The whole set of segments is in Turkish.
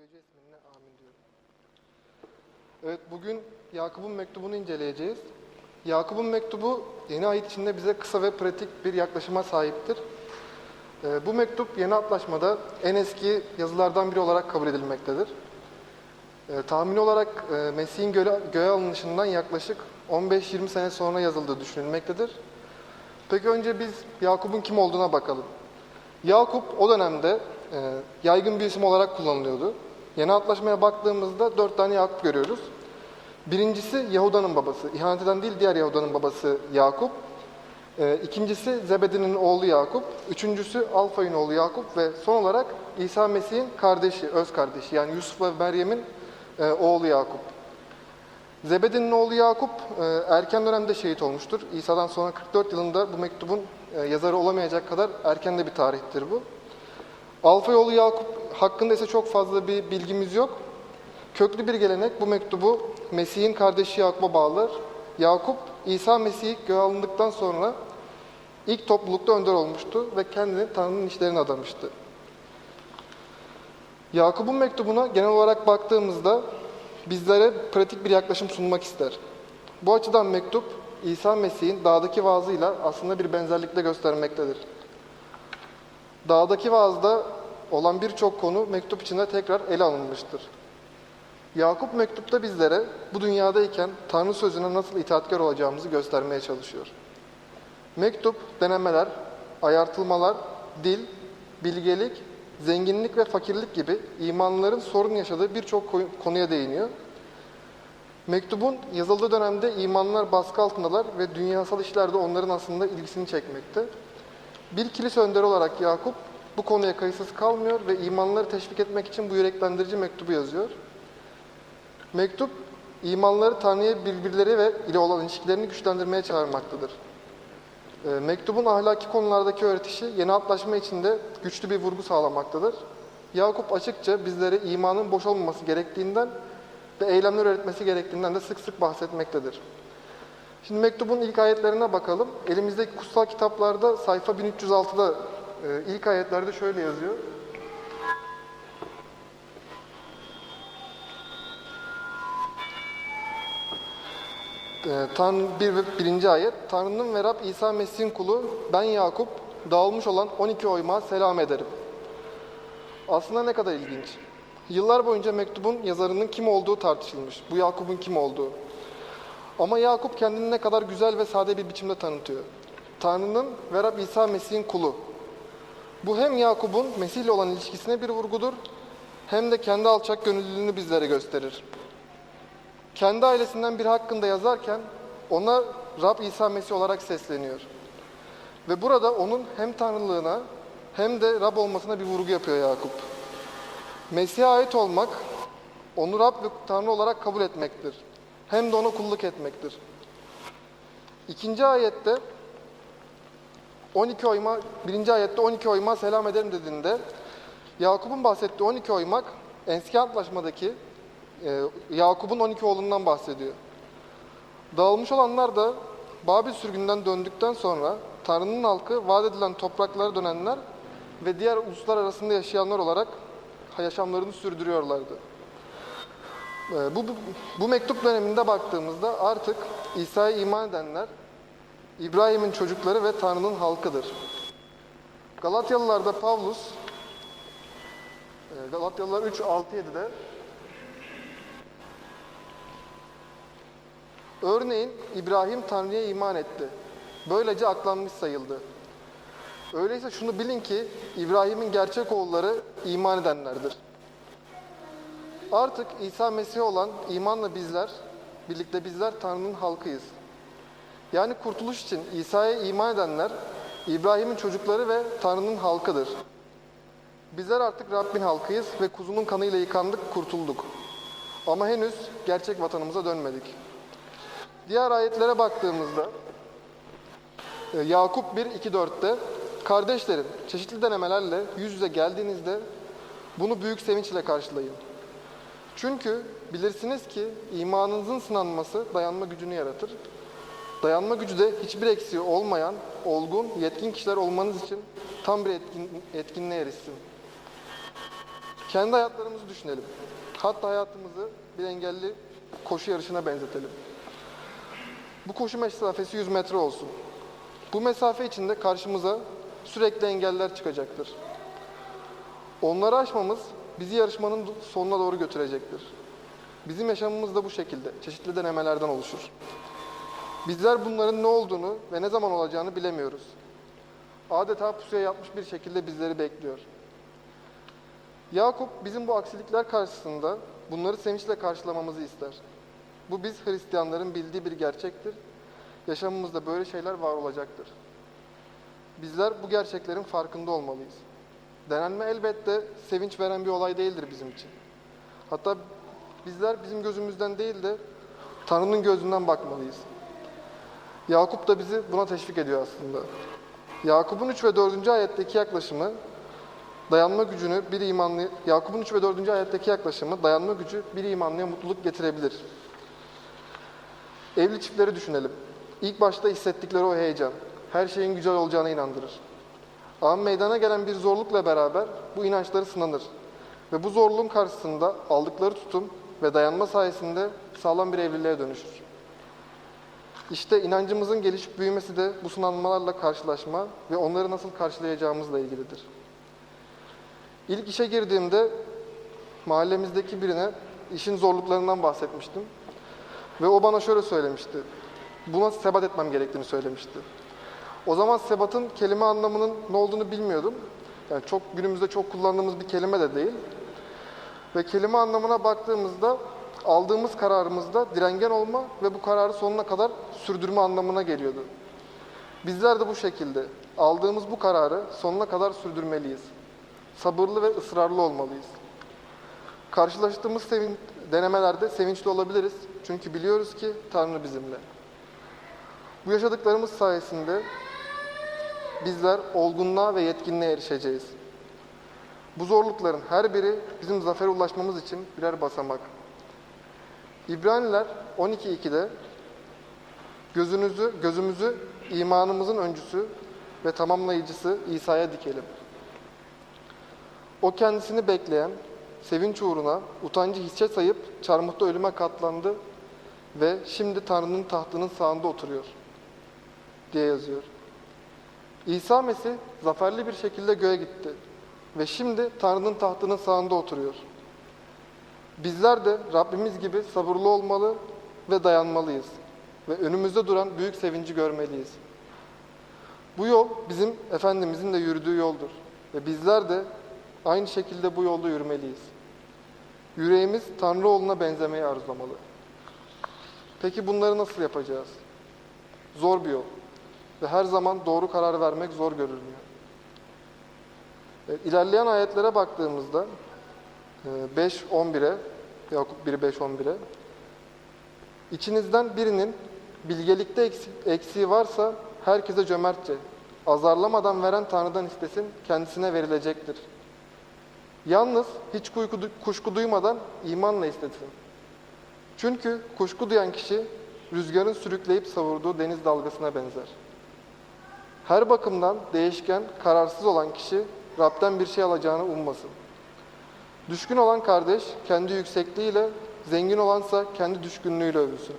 Yüce isminle amin diyorum. Evet bugün Yakup'un mektubunu inceleyeceğiz. Yakup'un mektubu yeni ayet içinde bize kısa ve pratik bir yaklaşıma sahiptir. Ee, bu mektup yeni antlaşmada en eski yazılardan biri olarak kabul edilmektedir. Ee, tahmini olarak e, Mesih'in göle, göğe alınışından yaklaşık 15-20 sene sonra yazıldığı düşünülmektedir. Peki önce biz Yakup'un kim olduğuna bakalım. Yakup o dönemde e, yaygın bir isim olarak kullanılıyordu. Yeni Antlaşma'ya baktığımızda dört tane Yakup görüyoruz. Birincisi Yahuda'nın babası. İhanet eden değil diğer Yahuda'nın babası Yakup. E, ikincisi Zebedi'nin oğlu Yakup. Üçüncüsü Alfa'nın oğlu Yakup ve son olarak İsa Mesih'in kardeşi, öz kardeşi yani Yusuf ve Meryem'in e, oğlu Yakup. Zebedi'nin oğlu Yakup e, erken dönemde şehit olmuştur. İsa'dan sonra 44 yılında bu mektubun e, yazarı olamayacak kadar erken de bir tarihtir bu. Alfa yolu Yakup hakkında ise çok fazla bir bilgimiz yok. Köklü bir gelenek bu mektubu Mesih'in kardeşi Yakup'a bağlar. Yakup, İsa Mesih'i göğe alındıktan sonra ilk toplulukta önder olmuştu ve kendini Tanrı'nın işlerine adamıştı. Yakup'un mektubuna genel olarak baktığımızda bizlere pratik bir yaklaşım sunmak ister. Bu açıdan mektup İsa Mesih'in dağdaki vaazıyla aslında bir benzerlikle göstermektedir. Dağdaki vaazda olan birçok konu mektup içinde tekrar ele alınmıştır. Yakup mektupta bizlere bu dünyadayken Tanrı sözüne nasıl itaatkar olacağımızı göstermeye çalışıyor. Mektup, denemeler, ayartılmalar, dil, bilgelik, zenginlik ve fakirlik gibi imanlıların sorun yaşadığı birçok konuya değiniyor. Mektubun yazıldığı dönemde imanlar baskı altındalar ve dünyasal işlerde onların aslında ilgisini çekmekte. Bir kilise önderi olarak Yakup bu konuya kayıtsız kalmıyor ve imanları teşvik etmek için bu yüreklendirici mektubu yazıyor. Mektup, imanları Tanrı'ya birbirleri ve ile olan ilişkilerini güçlendirmeye çağırmaktadır. E, mektubun ahlaki konulardaki öğretişi yeni antlaşma içinde güçlü bir vurgu sağlamaktadır. Yakup açıkça bizlere imanın boş olmaması gerektiğinden ve eylemler öğretmesi gerektiğinden de sık sık bahsetmektedir. Şimdi mektubun ilk ayetlerine bakalım. Elimizdeki kutsal kitaplarda sayfa 1306'da e, ilk ayetlerde şöyle yazıyor. Ee, Tanrı bir ve birinci ayet. Tanrı'nın ve Rab İsa Mesih'in kulu ben Yakup dağılmış olan 12 oyma selam ederim. Aslında ne kadar ilginç. Yıllar boyunca mektubun yazarının kim olduğu tartışılmış. Bu Yakup'un kim olduğu. Ama Yakup kendini ne kadar güzel ve sade bir biçimde tanıtıyor. Tanrı'nın ve Rab İsa Mesih'in kulu. Bu hem Yakup'un Mesih ile olan ilişkisine bir vurgudur, hem de kendi alçak gönüllülüğünü bizlere gösterir. Kendi ailesinden biri hakkında yazarken ona Rab İsa Mesih olarak sesleniyor. Ve burada onun hem tanrılığına hem de Rab olmasına bir vurgu yapıyor Yakup. Mesih'e ait olmak, onu Rab ve Tanrı olarak kabul etmektir. Hem de ona kulluk etmektir. İkinci ayette 12 oyma, birinci ayette 12 oyma selam ederim dediğinde Yakup'un bahsettiği 12 oymak eski antlaşmadaki e, Yakup'un 12 oğlundan bahsediyor. Dağılmış olanlar da Babil sürgünden döndükten sonra Tanrı'nın halkı vaat edilen topraklara dönenler ve diğer uluslar arasında yaşayanlar olarak yaşamlarını sürdürüyorlardı. E, Bu, bu, bu mektup döneminde baktığımızda artık İsa'ya iman edenler İbrahim'in çocukları ve Tanrı'nın halkıdır. Galatyalılarda Pavlus, e, Galatyalılar 3-6-7'de Örneğin İbrahim Tanrı'ya iman etti. Böylece aklanmış sayıldı. Öyleyse şunu bilin ki İbrahim'in gerçek oğulları iman edenlerdir. Artık İsa Mesih olan imanla bizler, birlikte bizler Tanrı'nın halkıyız. Yani kurtuluş için İsa'ya iman edenler İbrahim'in çocukları ve Tanrı'nın halkıdır. Bizler artık Rabbin halkıyız ve kuzunun kanıyla yıkandık, kurtulduk. Ama henüz gerçek vatanımıza dönmedik. Diğer ayetlere baktığımızda e, Yakup 1-2-4'te Kardeşlerim çeşitli denemelerle yüz yüze geldiğinizde bunu büyük sevinçle karşılayın. Çünkü bilirsiniz ki imanınızın sınanması dayanma gücünü yaratır. Dayanma gücü de hiçbir eksiği olmayan, olgun, yetkin kişiler olmanız için tam bir etkin, etkinliğe erişsin. Kendi hayatlarımızı düşünelim. Hatta hayatımızı bir engelli koşu yarışına benzetelim. Bu koşu mesafesi 100 metre olsun. Bu mesafe içinde karşımıza sürekli engeller çıkacaktır. Onları aşmamız bizi yarışmanın sonuna doğru götürecektir. Bizim yaşamımız da bu şekilde, çeşitli denemelerden oluşur. Bizler bunların ne olduğunu ve ne zaman olacağını bilemiyoruz. Adeta pusuya yatmış bir şekilde bizleri bekliyor. Yakup bizim bu aksilikler karşısında bunları sevinçle karşılamamızı ister. Bu biz Hristiyanların bildiği bir gerçektir. Yaşamımızda böyle şeyler var olacaktır. Bizler bu gerçeklerin farkında olmalıyız. Denenme elbette sevinç veren bir olay değildir bizim için. Hatta bizler bizim gözümüzden değil de Tanrı'nın gözünden bakmalıyız. Yakup da bizi buna teşvik ediyor aslında. Yakup'un 3 ve 4. ayetteki yaklaşımı dayanma gücünü bir imanlı Yakup'un 3 ve 4. ayetteki yaklaşımı dayanma gücü bir imanlıya mutluluk getirebilir. Evli çiftleri düşünelim. İlk başta hissettikleri o heyecan, her şeyin güzel olacağına inandırır. Ama meydana gelen bir zorlukla beraber bu inançları sınanır. Ve bu zorluğun karşısında aldıkları tutum ve dayanma sayesinde sağlam bir evliliğe dönüşür. İşte inancımızın gelişip büyümesi de bu sınanmalarla karşılaşma ve onları nasıl karşılayacağımızla ilgilidir. İlk işe girdiğimde mahallemizdeki birine işin zorluklarından bahsetmiştim. Ve o bana şöyle söylemişti. Buna sebat etmem gerektiğini söylemişti. O zaman sebatın kelime anlamının ne olduğunu bilmiyordum. Yani çok günümüzde çok kullandığımız bir kelime de değil. Ve kelime anlamına baktığımızda aldığımız kararımızda direngen olma ve bu kararı sonuna kadar sürdürme anlamına geliyordu. Bizler de bu şekilde aldığımız bu kararı sonuna kadar sürdürmeliyiz. Sabırlı ve ısrarlı olmalıyız. Karşılaştığımız sevin denemelerde sevinçli olabiliriz. Çünkü biliyoruz ki Tanrı bizimle. Bu yaşadıklarımız sayesinde bizler olgunluğa ve yetkinliğe erişeceğiz. Bu zorlukların her biri bizim zafere ulaşmamız için birer basamak. İbraniler 12.2'de gözünüzü, gözümüzü imanımızın öncüsü ve tamamlayıcısı İsa'ya dikelim. O kendisini bekleyen, sevinç uğruna utancı hiçe sayıp çarmıhta ölüme katlandı ve şimdi Tanrı'nın tahtının sağında oturuyor diye yazıyor. İsa Mesih zaferli bir şekilde göğe gitti ve şimdi Tanrı'nın tahtının sağında oturuyor. Bizler de Rabbimiz gibi sabırlı olmalı ve dayanmalıyız ve önümüzde duran büyük sevinci görmeliyiz. Bu yol bizim Efendimizin de yürüdüğü yoldur ve bizler de aynı şekilde bu yolda yürümeliyiz. Yüreğimiz Tanrı oğluna benzemeyi arzulamalı. Peki bunları nasıl yapacağız? Zor bir yol ve her zaman doğru karar vermek zor görülmüyor. Evet, ilerleyen ayetlere baktığımızda 5-11'e, Yakup 1-5-11'e İçinizden birinin bilgelikte eksi- eksiği varsa herkese cömertçe, azarlamadan veren Tanrı'dan istesin, kendisine verilecektir. Yalnız hiç kuyku, kuşku duymadan imanla istesin. Çünkü kuşku duyan kişi rüzgarın sürükleyip savurduğu deniz dalgasına benzer. Her bakımdan değişken, kararsız olan kişi Rab'den bir şey alacağını ummasın. Düşkün olan kardeş kendi yüksekliğiyle, zengin olansa kendi düşkünlüğüyle övülsün.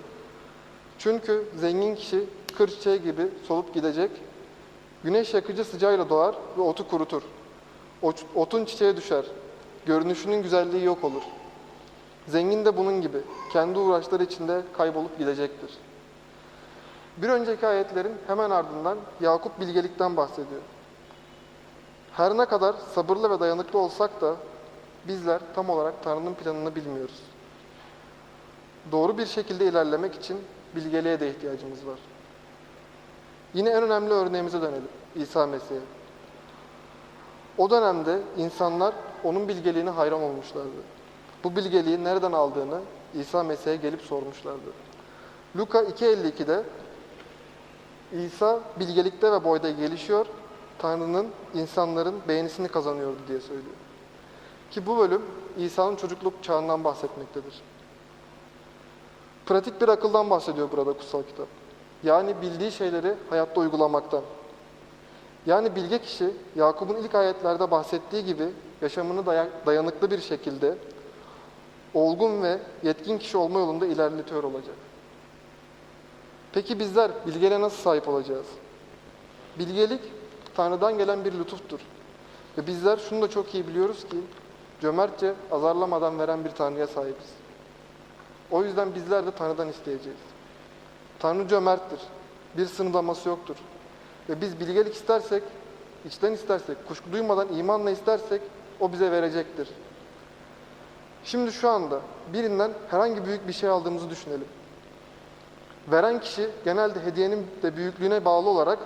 Çünkü zengin kişi kır çiçeği gibi solup gidecek, güneş yakıcı sıcağıyla doğar ve otu kurutur. Ot- Otun çiçeğe düşer, görünüşünün güzelliği yok olur. Zengin de bunun gibi, kendi uğraşları içinde kaybolup gidecektir. Bir önceki ayetlerin hemen ardından Yakup bilgelikten bahsediyor. Her ne kadar sabırlı ve dayanıklı olsak da bizler tam olarak Tanrı'nın planını bilmiyoruz. Doğru bir şekilde ilerlemek için bilgeliğe de ihtiyacımız var. Yine en önemli örneğimize dönelim. İsa Mesih'e. O dönemde insanlar onun bilgeliğine hayran olmuşlardı. Bu bilgeliği nereden aldığını İsa Mesih'e gelip sormuşlardı. Luka 2.52'de İsa bilgelikte ve boyda gelişiyor, Tanrı'nın insanların beğenisini kazanıyordu diye söylüyor. Ki bu bölüm İsa'nın çocukluk çağından bahsetmektedir. Pratik bir akıldan bahsediyor burada kutsal kitap. Yani bildiği şeyleri hayatta uygulamaktan. Yani bilge kişi Yakup'un ilk ayetlerde bahsettiği gibi yaşamını daya- dayanıklı bir şekilde olgun ve yetkin kişi olma yolunda ilerletiyor olacak. Peki bizler bilgeliğe nasıl sahip olacağız? Bilgelik Tanrı'dan gelen bir lütuftur. Ve bizler şunu da çok iyi biliyoruz ki cömertçe azarlamadan veren bir Tanrı'ya sahibiz. O yüzden bizler de Tanrı'dan isteyeceğiz. Tanrı cömerttir. Bir sınırlaması yoktur. Ve biz bilgelik istersek, içten istersek, kuşku duymadan imanla istersek o bize verecektir. Şimdi şu anda birinden herhangi büyük bir şey aldığımızı düşünelim. Veren kişi genelde hediyenin de büyüklüğüne bağlı olarak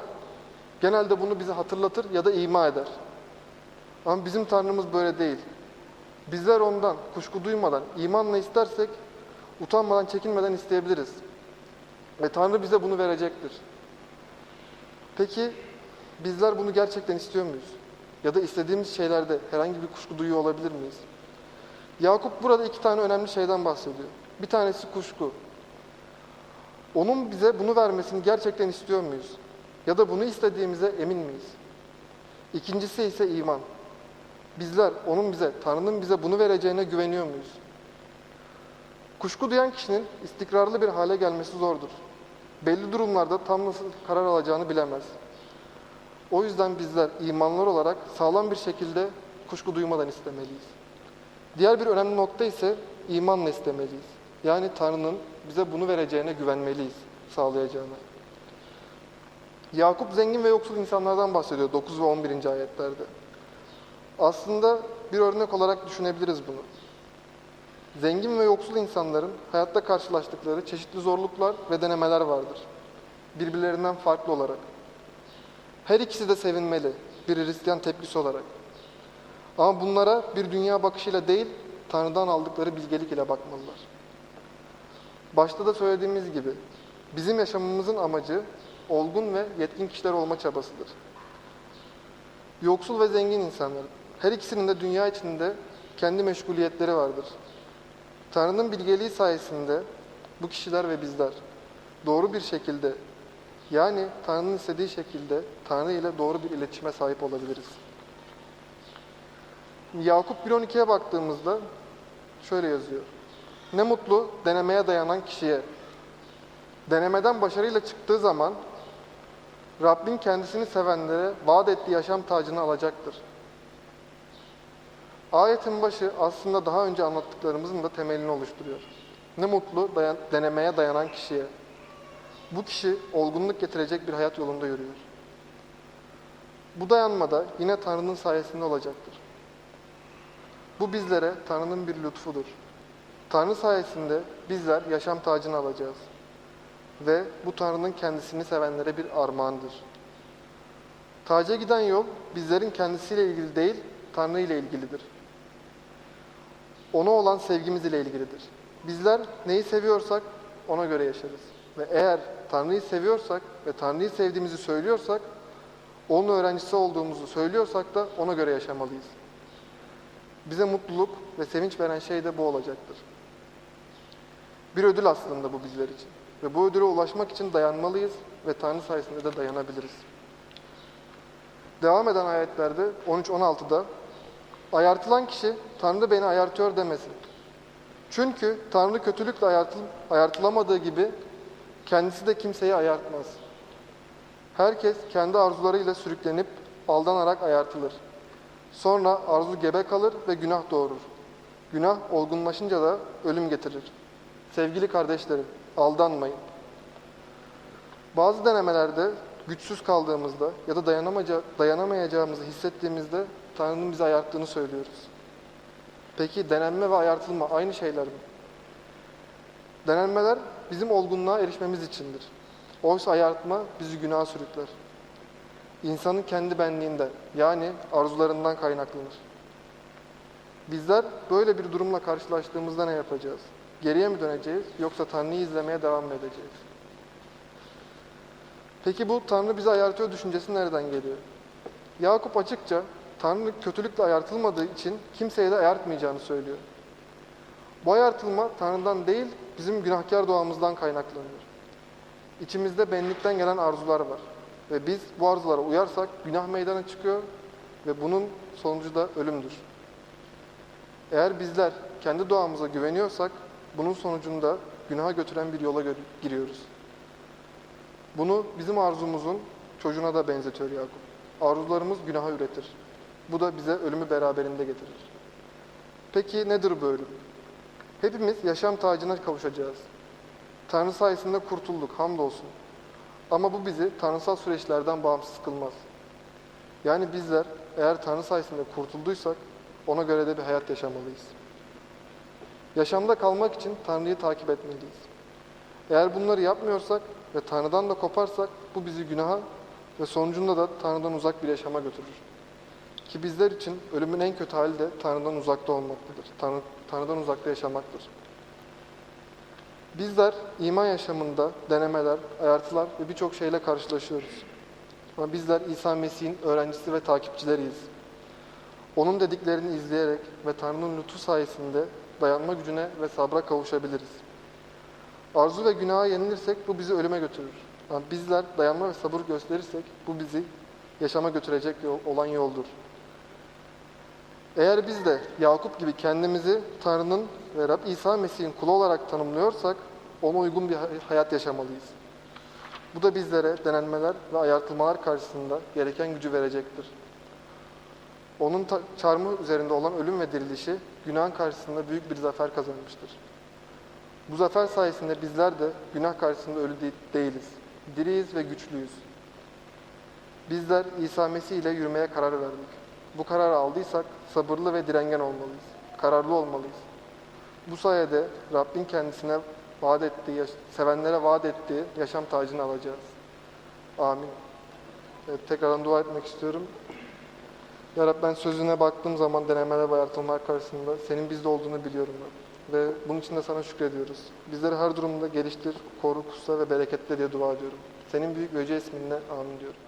genelde bunu bize hatırlatır ya da ima eder. Ama bizim Tanrımız böyle değil. Bizler ondan kuşku duymadan, imanla istersek utanmadan, çekinmeden isteyebiliriz. Ve Tanrı bize bunu verecektir. Peki bizler bunu gerçekten istiyor muyuz? Ya da istediğimiz şeylerde herhangi bir kuşku duyuyor olabilir miyiz? Yakup burada iki tane önemli şeyden bahsediyor. Bir tanesi kuşku. Onun bize bunu vermesini gerçekten istiyor muyuz? Ya da bunu istediğimize emin miyiz? İkincisi ise iman. Bizler onun bize, Tanrı'nın bize bunu vereceğine güveniyor muyuz? Kuşku duyan kişinin istikrarlı bir hale gelmesi zordur. Belli durumlarda tam nasıl karar alacağını bilemez. O yüzden bizler imanlar olarak sağlam bir şekilde kuşku duymadan istemeliyiz. Diğer bir önemli nokta ise imanla istemeliyiz. Yani Tanrı'nın bize bunu vereceğine güvenmeliyiz, sağlayacağına. Yakup zengin ve yoksul insanlardan bahsediyor 9 ve 11. ayetlerde. Aslında bir örnek olarak düşünebiliriz bunu. Zengin ve yoksul insanların hayatta karşılaştıkları çeşitli zorluklar ve denemeler vardır. Birbirlerinden farklı olarak. Her ikisi de sevinmeli bir Hristiyan tepkisi olarak. Ama bunlara bir dünya bakışıyla değil, Tanrı'dan aldıkları bilgelik ile bakmalılar. Başta da söylediğimiz gibi, bizim yaşamımızın amacı olgun ve yetkin kişiler olma çabasıdır. Yoksul ve zengin insanlar, her ikisinin de dünya içinde kendi meşguliyetleri vardır. Tanrı'nın bilgeliği sayesinde bu kişiler ve bizler doğru bir şekilde yani Tanrı'nın istediği şekilde Tanrı ile doğru bir iletişime sahip olabiliriz. Yakup 1.12'ye baktığımızda şöyle yazıyor. Ne mutlu denemeye dayanan kişiye. Denemeden başarıyla çıktığı zaman Rabbin kendisini sevenlere vaat ettiği yaşam tacını alacaktır. Ayetin başı aslında daha önce anlattıklarımızın da temelini oluşturuyor. Ne mutlu dayan, denemeye dayanan kişiye. Bu kişi olgunluk getirecek bir hayat yolunda yürüyor. Bu dayanmada yine Tanrı'nın sayesinde olacaktır. Bu bizlere Tanrı'nın bir lütfudur. Tanrı sayesinde bizler yaşam tacını alacağız. Ve bu Tanrı'nın kendisini sevenlere bir armağandır. Taca giden yol bizlerin kendisiyle ilgili değil, Tanrı ile ilgilidir. Ona olan sevgimiz ile ilgilidir. Bizler neyi seviyorsak ona göre yaşarız. Ve eğer Tanrı'yı seviyorsak ve Tanrı'yı sevdiğimizi söylüyorsak, onun öğrencisi olduğumuzu söylüyorsak da ona göre yaşamalıyız. Bize mutluluk ve sevinç veren şey de bu olacaktır. Bir ödül aslında bu bizler için. Ve bu ödüle ulaşmak için dayanmalıyız ve Tanrı sayesinde de dayanabiliriz. Devam eden ayetlerde 13-16'da ayartılan kişi Tanrı beni ayartıyor demesin. Çünkü Tanrı kötülükle ayartıl ayartılamadığı gibi kendisi de kimseyi ayartmaz. Herkes kendi arzularıyla sürüklenip aldanarak ayartılır. Sonra arzu gebe kalır ve günah doğurur. Günah olgunlaşınca da ölüm getirir. Sevgili kardeşlerim, aldanmayın. Bazı denemelerde güçsüz kaldığımızda ya da dayanamayacağımızı hissettiğimizde Tanrı'nın bizi ayarttığını söylüyoruz. Peki denenme ve ayartılma aynı şeyler mi? Denenmeler bizim olgunluğa erişmemiz içindir. Oysa ayartma bizi günaha sürükler. İnsanın kendi benliğinden yani arzularından kaynaklanır. Bizler böyle bir durumla karşılaştığımızda ne yapacağız? Geriye mi döneceğiz yoksa Tanrı'yı izlemeye devam mı edeceğiz? Peki bu Tanrı bizi ayartıyor düşüncesi nereden geliyor? Yakup açıkça Tanrı kötülükle ayartılmadığı için kimseye de ayartmayacağını söylüyor. Bu ayartılma Tanrı'dan değil, bizim günahkar doğamızdan kaynaklanıyor. İçimizde benlikten gelen arzular var. Ve biz bu arzulara uyarsak günah meydana çıkıyor ve bunun sonucu da ölümdür. Eğer bizler kendi doğamıza güveniyorsak bunun sonucunda günaha götüren bir yola giriyoruz. Bunu bizim arzumuzun çocuğuna da benzetiyor Yakup. Arzularımız günaha üretir. Bu da bize ölümü beraberinde getirir. Peki nedir bu ölüm? Hepimiz yaşam tacına kavuşacağız. Tanrı sayesinde kurtulduk, hamdolsun. Ama bu bizi tanrısal süreçlerden bağımsız kılmaz. Yani bizler eğer Tanrı sayesinde kurtulduysak ona göre de bir hayat yaşamalıyız. Yaşamda kalmak için Tanrı'yı takip etmeliyiz. Eğer bunları yapmıyorsak ve Tanrı'dan da koparsak bu bizi günaha ve sonucunda da Tanrı'dan uzak bir yaşama götürür. Ki bizler için ölümün en kötü hali de Tanrı'dan uzakta olmaktadır. Tanrı, Tanrı'dan uzakta yaşamaktır. Bizler iman yaşamında denemeler, ayartılar ve birçok şeyle karşılaşıyoruz. Ama bizler İsa Mesih'in öğrencisi ve takipçileriyiz. Onun dediklerini izleyerek ve Tanrı'nın lütfu sayesinde dayanma gücüne ve sabra kavuşabiliriz. Arzu ve günaha yenilirsek bu bizi ölüme götürür. Ama bizler dayanma ve sabır gösterirsek bu bizi yaşama götürecek olan yoldur. Eğer biz de Yakup gibi kendimizi Tanrı'nın ve Rab İsa Mesih'in kulu olarak tanımlıyorsak ona uygun bir hay- hayat yaşamalıyız. Bu da bizlere denenmeler ve ayartılmalar karşısında gereken gücü verecektir. Onun çarmıh üzerinde olan ölüm ve dirilişi günahın karşısında büyük bir zafer kazanmıştır. Bu zafer sayesinde bizler de günah karşısında ölü de- değiliz. Diriyiz ve güçlüyüz. Bizler İsa Mesih ile yürümeye karar verdik. Bu kararı aldıysak sabırlı ve direngen olmalıyız. Kararlı olmalıyız. Bu sayede Rabbin kendisine vaat ettiği, sevenlere vaat ettiği yaşam tacını alacağız. Amin. Evet, tekrardan dua etmek istiyorum. Ya Rab ben sözüne baktığım zaman denemeler ve ayartılmalar karşısında senin bizde olduğunu biliyorum Rab. Ve bunun için de sana şükrediyoruz. Bizleri her durumda geliştir, koru, kutsa ve bereketle diye dua ediyorum. Senin büyük ve yüce isminle amin diyorum.